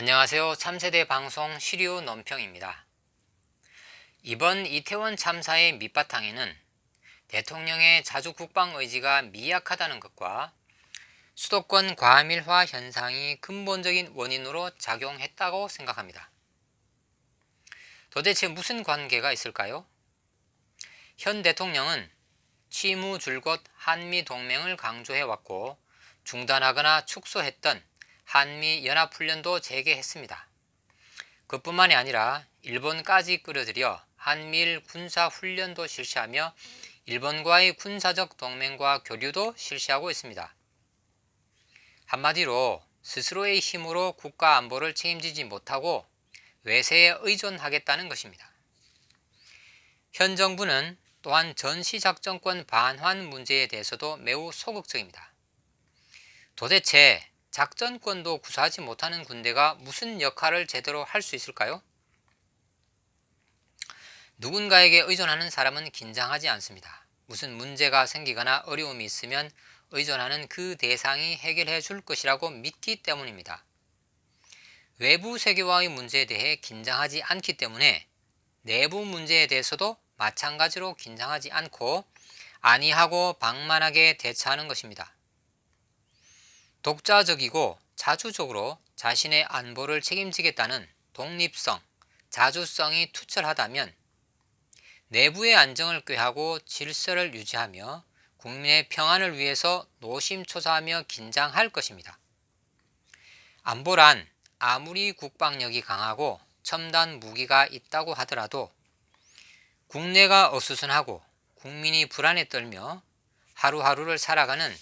안녕하세요. 참세대 방송 시류 논평입니다. 이번 이태원 참사의 밑바탕에는 대통령의 자주 국방 의지가 미약하다는 것과 수도권 과밀화 현상이 근본적인 원인으로 작용했다고 생각합니다. 도대체 무슨 관계가 있을까요? 현 대통령은 취무 줄곧 한미 동맹을 강조해왔고 중단하거나 축소했던 한미 연합훈련도 재개했습니다. 그뿐만이 아니라 일본까지 끌어들여 한미일 군사훈련도 실시하며 일본과의 군사적 동맹과 교류도 실시하고 있습니다. 한마디로 스스로의 힘으로 국가 안보를 책임지지 못하고 외세에 의존하겠다는 것입니다. 현 정부는 또한 전시작전권 반환 문제에 대해서도 매우 소극적입니다. 도대체 작전권도 구사하지 못하는 군대가 무슨 역할을 제대로 할 수 있을까요? 누군가에게 의존하는 사람은 긴장하지 않습니다. 무슨 문제가 생기거나 어려움이 있으면 의존하는 그 대상이 해결해 줄 것이라고 믿기 때문입니다. 외부 세계와의 문제에 대해 긴장하지 않기 때문에 내부 문제에 대해서도 마찬가지로 긴장하지 않고 안이하고 방만하게 대처하는 것입니다. 독자적이고 자주적으로 자신의 안보를 책임지겠다는 독립성, 자주성이 투철하다면 내부의 안정을 꾀하고 질서를 유지하며 국민의 평안을 위해서 노심초사하며 긴장할 것입니다. 안보란 아무리 국방력이 강하고 첨단 무기가 있다고 하더라도 국내가 어수선하고 국민이 불안에 떨며 하루하루를 살아가는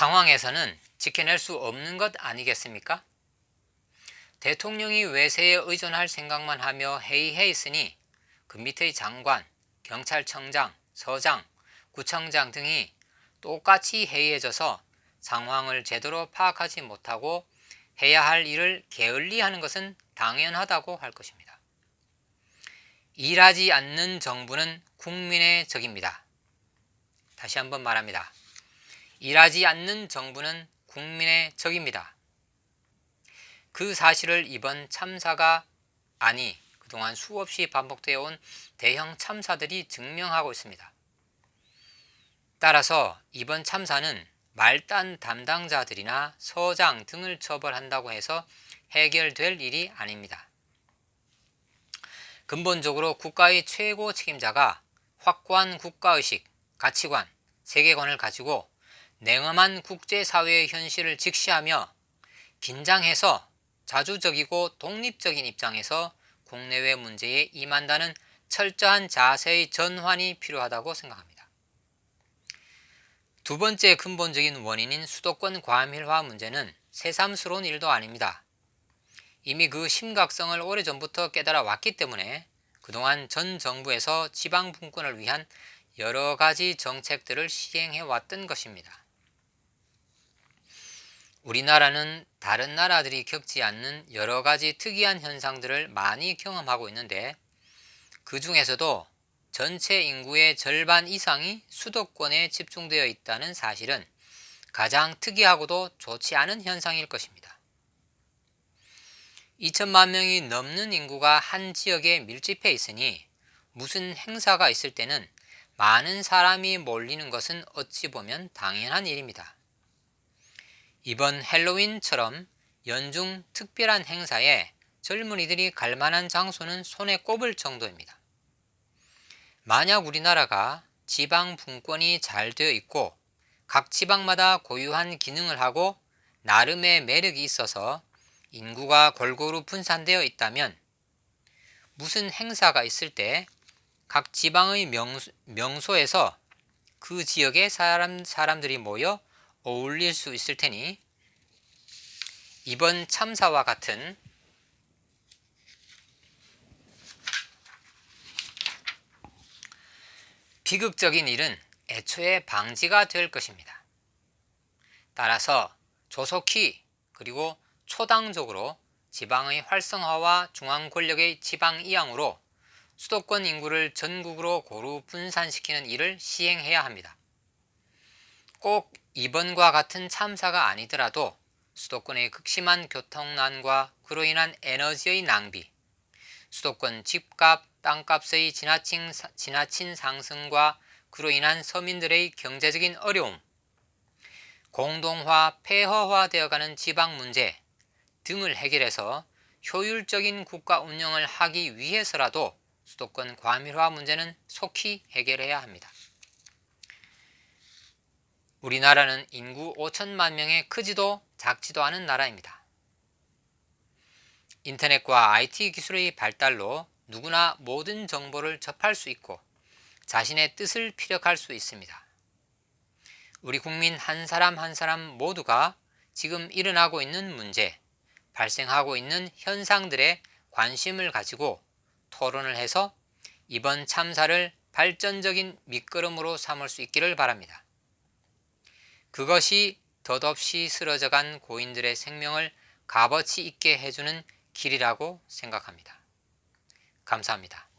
상황에서는 지켜낼 수 없는 것 아니겠습니까? 대통령이 외세에 의존할 생각만 하며 회의해 있으니 그 밑의 장관, 경찰청장, 서장, 구청장 등이 똑같이 해이해져서 상황을 제대로 파악하지 못하고 해야 할 일을 게을리하는 것은 당연하다고 할 것입니다. 일하지 않는 정부는 국민의 적입니다. 다시 한번 말합니다. 일하지 않는 정부는 국민의 적입니다. 그 사실을 이번 참사가 아니 그동안 수없이 반복되어 온 대형 참사들이 증명하고 있습니다. 따라서 이번 참사는 말단 담당자들이나 서장 등을 처벌한다고 해서 해결될 일이 아닙니다. 근본적으로 국가의 최고 책임자가 확고한 국가의식, 가치관, 세계관을 가지고 냉엄한 국제사회의 현실을 직시하며 긴장해서 자주적이고 독립적인 입장에서 국내외 문제에 임한다는 철저한 자세의 전환이 필요하다고 생각합니다. 두 번째 근본적인 원인인 수도권 과밀화 문제는 새삼스러운 일도 아닙니다. 이미 그 심각성을 오래전부터 깨달아 왔기 때문에 그동안 전 정부에서 지방 분권을 위한 여러 가지 정책들을 시행해 왔던 것입니다. 우리나라는 다른 나라들이 겪지 않는 여러 가지 특이한 현상들을 많이 경험하고 있는데 그 중에서도 전체 인구의 절반 이상이 수도권에 집중되어 있다는 사실은 가장 특이하고도 좋지 않은 현상일 것입니다. 2천만 명이 넘는 인구가 한 지역에 밀집해 있으니 무슨 행사가 있을 때는 많은 사람이 몰리는 것은 어찌 보면 당연한 일입니다. 이번 헬로윈처럼 연중 특별한 행사에 젊은이들이 갈 만한 장소는 손에 꼽을 정도입니다. 만약 우리나라가 지방 분권이 잘 되어 있고 각 지방마다 고유한 기능을 하고 나름의 매력이 있어서 인구가 골고루 분산되어 있다면 무슨 행사가 있을 때 각 지방의 명소, 명소에서 그 지역의 사람, 사람들이 모여 어울릴 수 있을 테니 이번 참사와 같은 비극적인 일은 애초에 방지가 될 것입니다. 따라서 조속히 그리고 초당적으로 지방의 활성화와 중앙 권력의 지방 이양으로 수도권 인구를 전국으로 고루 분산시키는 일을 시행해야 합니다. 꼭 이번과 같은 참사가 아니더라도 수도권의 극심한 교통난과 그로 인한 에너지의 낭비, 수도권 집값, 땅값의 지나친, 지나친 상승과 그로 인한 서민들의 경제적인 어려움, 공동화, 폐허화 되어가는 지방 문제 등을 해결해서 효율적인 국가 운영을 하기 위해서라도 수도권 과밀화 문제는 속히 해결해야 합니다. 우리나라는 인구 5천만 명의 크지도 작지도 않은 나라입니다. 인터넷과 IT 기술의 발달로 누구나 모든 정보를 접할 수 있고 자신의 뜻을 피력할 수 있습니다. 우리 국민 한 사람 한 사람 모두가 지금 일어나고 있는 문제, 발생하고 있는 현상들에 관심을 가지고 토론을 해서 이번 참사를 발전적인 밑거름으로 삼을 수 있기를 바랍니다. 그것이 덧없이 쓰러져간 고인들의 생명을 값어치 있게 해주는 길이라고 생각합니다. 감사합니다.